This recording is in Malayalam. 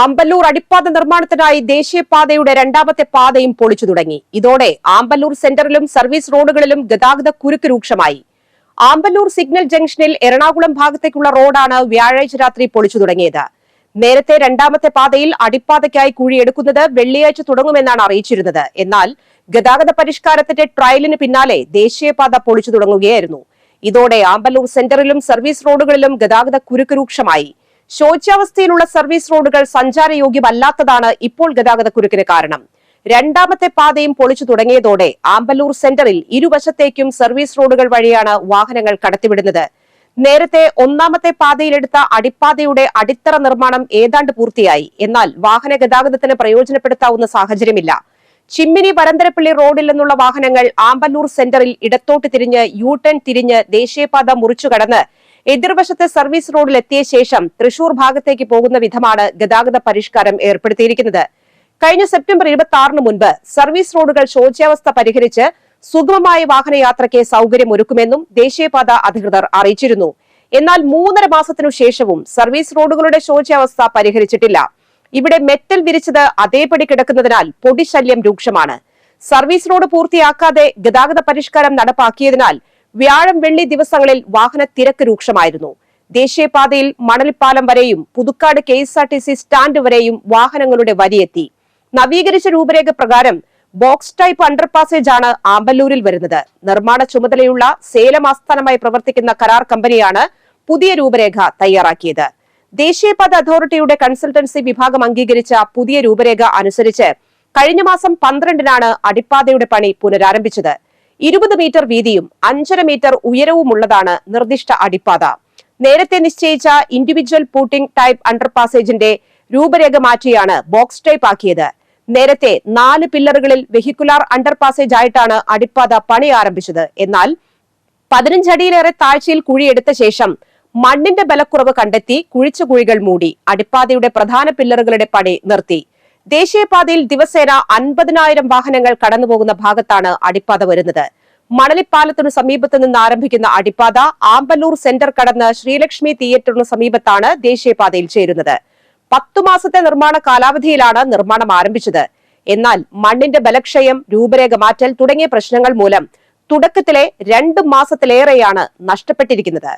ആമ്പല്ലൂർ അടിപ്പാത നിർമ്മാണത്തിനായി ദേശീയപാതയുടെ രണ്ടാമത്തെ പാതയും പൊളിച്ചു തുടങ്ങി. ഇതോടെ ആമ്പല്ലൂർ സെന്ററിലും സർവീസ് റോഡുകളിലും ഗതാഗത കുരുക്ക് രൂക്ഷമായി. ആമ്പല്ലൂർ സിഗ്നൽ ജംഗ്ഷനിൽ എറണാകുളം ഭാഗത്തേക്കുള്ള റോഡാണ് വ്യാഴാഴ്ച രാത്രി പൊളിച്ചു തുടങ്ങിയത്. നേരത്തെ രണ്ടാമത്തെ പാതയിൽ അടിപ്പാതയ്ക്കായി കുഴിയെടുക്കുന്നത് വെള്ളിയാഴ്ച തുടങ്ങുമെന്നാണ് അറിയിച്ചിരുന്നത്. എന്നാൽ ഗതാഗത പരിഷ്കാരത്തിന്റെ ട്രയലിന് പിന്നാലെ ദേശീയപാത പൊളിച്ചു തുടങ്ങുകയായിരുന്നു. ഇതോടെ ആമ്പല്ലൂർ സെന്ററിലും സർവീസ് റോഡുകളിലും ഗതാഗത കുരുക്ക് രൂക്ഷമായി. ശോച്യാവസ്ഥയിലുള്ള സർവീസ് റോഡുകൾ സഞ്ചാരയോഗ്യമല്ലാത്തതാണ് ഇപ്പോൾ ഗതാഗത കുരുക്കിന് കാരണം. രണ്ടാമത്തെ പാതയും പൊളിച്ചു തുടങ്ങിയതോടെ ആമ്പല്ലൂർ സെന്ററിൽ ഇരുവശത്തേക്കും സർവീസ് റോഡുകൾ വഴിയാണ് വാഹനങ്ങൾ കടത്തിവിടുന്നത്. നേരത്തെ ഒന്നാമത്തെ പാതയിലെടുത്ത അടിപ്പാതയുടെ അടിത്തറ നിർമ്മാണം ഏതാണ്ട് പൂർത്തിയായി. എന്നാൽ വാഹന ഗതാഗതത്തിന് പ്രയോജനപ്പെടുത്താവുന്ന സാഹചര്യമില്ല. ചിമ്മിനി പരന്തരപ്പള്ളി റോഡിൽ നിന്നുള്ള വാഹനങ്ങൾ ആമ്പല്ലൂർ സെന്ററിൽ ഇടത്തോട്ട് തിരിഞ്ഞ് യു ടേൺ തിരിഞ്ഞ് ദേശീയപാത മുറിച്ചു കടന്ന് എതിർവശത്തെ സർവീസ് റോഡിൽ എത്തിയ ശേഷം തൃശൂർ ഭാഗത്തേക്ക് പോകുന്ന വിധമാണ് ഗതാഗത പരിഷ്കാരം ഏർപ്പെടുത്തിയിരിക്കുന്നത്. കഴിഞ്ഞ സെപ്റ്റംബർ ഇരുപത്തി ആറിന് മുൻപ് സർവീസ് റോഡുകൾ ശോച്യാവസ്ഥ പരിഹരിച്ച് സുഗമമായ വാഹനയാത്രയ്ക്ക് സൗകര്യമൊരുക്കുമെന്നും ദേശീയപാത അധികൃതർ അറിയിച്ചിരുന്നു. എന്നാൽ മൂന്നര മാസത്തിനു ശേഷവും സർവീസ് റോഡുകളുടെ ശോച്യാവസ്ഥ പരിഹരിച്ചിട്ടില്ല. ഇവിടെ മെറ്റൽ വിരിച്ചത് അതേപടി കിടക്കുന്നതിനാൽ പൊടിശല്യം രൂക്ഷമാണ്. സർവീസ് റോഡ് പൂർത്തിയാക്കാതെ ഗതാഗത പരിഷ്കാരം നടപ്പാക്കിയതിനാൽ വ്യാഴം വെള്ളി ദിവസങ്ങളിൽ വാഹന തിരക്ക് രൂക്ഷമായിരുന്നു. ദേശീയപാതയിൽ മണലിപ്പാലം വരെയും Puthukkad K S R T C stand വരെയും വാഹനങ്ങളുടെ വരിയെത്തി നവീകരിച്ച രൂപരേഖ പ്രകാരം ബോക്സ് ടൈപ്പ് അണ്ടർ പാസേജ് ആണ് ആമ്പല്ലൂരിൽ വരുന്നത്. നിർമ്മാണ ചുമതലയുള്ള സേലം ആസ്ഥാനമായി പ്രവർത്തിക്കുന്ന കരാർ കമ്പനിയാണ് പുതിയ രൂപരേഖ തയ്യാറാക്കിയത്. ദേശീയപാത അതോറിറ്റിയുടെ കൺസൾട്ടൻസി വിഭാഗം അംഗീകരിച്ച പുതിയ രൂപരേഖ അനുസരിച്ച് കഴിഞ്ഞ മാസം പന്ത്രണ്ടിനാണ് അടിപ്പാതയുടെ പണി പുനരാരംഭിച്ചത്. ഇരുപത് മീറ്റർ വീതിയും അഞ്ചര മീറ്റർ ഉയരവുമുള്ളതാണ് നിർദ്ദിഷ്ട അടിപ്പാത. നേരത്തെ നിശ്ചയിച്ച ഇൻഡിവിജ്വൽ പൂട്ടിംഗ് ടൈപ്പ് അണ്ടർപാസേജിന്റെ രൂപരേഖ മാറ്റിയാണ് ബോക്സ് ടൈപ്പ് ആക്കിയത്. നേരത്തെ നാല് പില്ലറുകളിൽ വെഹിക്കുലാർ അണ്ടർപാസേജ് ആയിട്ടാണ് അടിപ്പാത പണി ആരംഭിച്ചത്. എന്നാൽ പതിനഞ്ചടിയിലേറെ താഴ്ചയിൽ കുഴിയെടുത്ത ശേഷം മണ്ണിന്റെ ബലക്കുറവ് കണ്ടെത്തി കുഴിച്ച കുഴികൾ മൂടി അടിപ്പാതയുടെ പ്രധാന പില്ലറുകളുടെ പണി നിർത്തി. ദേശീയപാതയിൽ ദിവസേന അൻപതിനായിരം വാഹനങ്ങൾ കടന്നുപോകുന്ന ഭാഗത്താണ് അടിപ്പാത വരുന്നത്. മണലിപ്പാലത്തിനു സമീപത്ത് നിന്ന് ആരംഭിക്കുന്ന അടിപ്പാത ആമ്പല്ലൂർ സെന്റർ കടന്ന് ശ്രീലക്ഷ്മി തിയേറ്ററിനു സമീപത്താണ് ദേശീയപാതയിൽ ചേരുന്നത്. പത്തു മാസത്തെ നിർമ്മാണ കാലാവധിയിലാണ് നിർമ്മാണം ആരംഭിച്ചത്. എന്നാൽ മണ്ണിന്റെ ബലക്ഷയം രൂപരേഖ മാറ്റൽ തുടങ്ങിയ പ്രശ്നങ്ങൾ മൂലം തുടക്കത്തിലെ രണ്ട് മാസത്തിലേറെയാണ് നഷ്ടപ്പെട്ടിരിക്കുന്നത്.